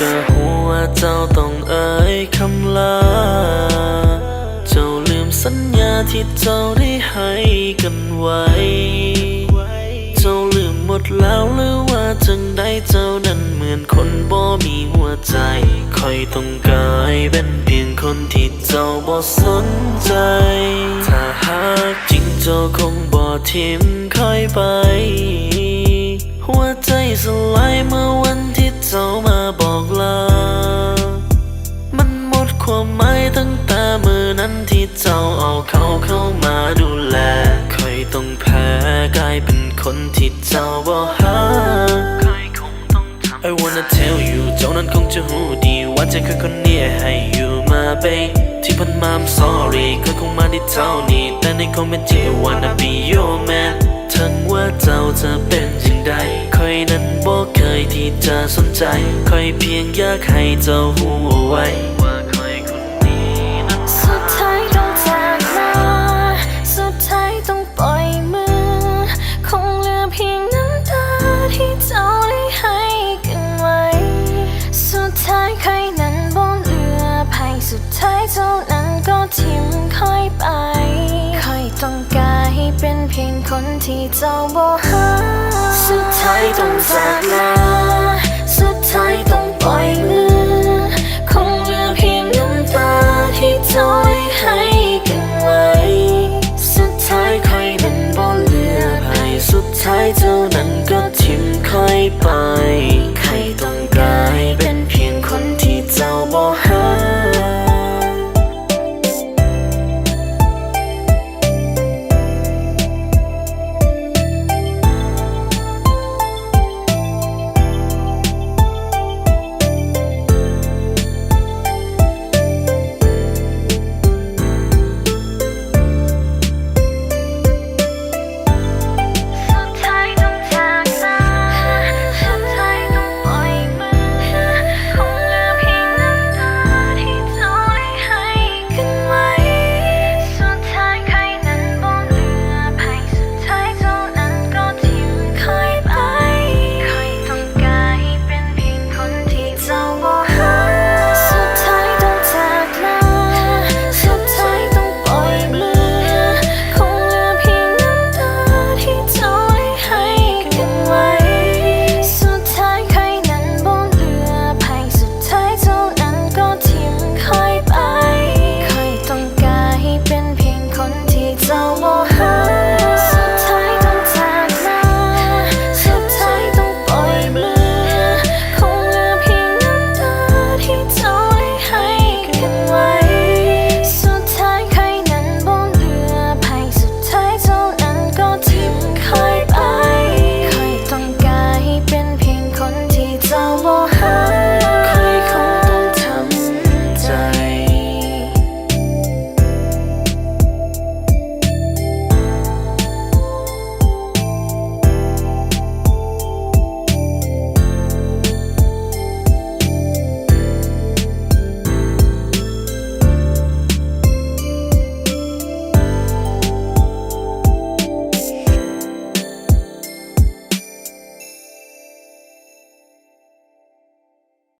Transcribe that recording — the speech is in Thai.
จ้าต้องเอ่ยคำลา เจ้าลืมสัญญาที่เจ้าได้ให้กันไว้ เจ้าลืมหมดแล้วหรือว่าจังได้เจ้านั้นเหมือนคนบ่มีหัวใจ คอยต้องกลายเป็นเพียงคนที่เจ้าบ่สนใจ ถ้าหากจริงเจ้าคงบ่ทิ้มคอยไป หัวใจสลายเมื่อ เจ้าเขาเข้ามาดูแลคอยต้องแพ้กลายเป็นคนที่เจ้าบ่หาคอยคงต้องทำ I wanna tell you เจ้านั้นคงจะหูดีว่าใจคือคนเนี้ยให้อยู่มาเบที่ผ่านมา I'm sorry เคยคงมาได้เท่านี้แต่ในคอมเมนต์ที่ I wanna be your man ทั้งว่าเจ้าจะเป็นอย่างใดคอยนั้นบอกเคยที่จะสนใจคอยเพียงอยากให้เจ้าหูเอาไว้ นที่เจ้าบ่หา สุดท้ายต้องจากลาสุดท้ายต้องปล่อยมือ คงเหลือเพียงน้ำตาที่ทอยให้กันไว้ สุดท้ายใครเป็นบ่เหลือให้สุดท้ายเจ้านั้นก็ทิ้มค่อยไป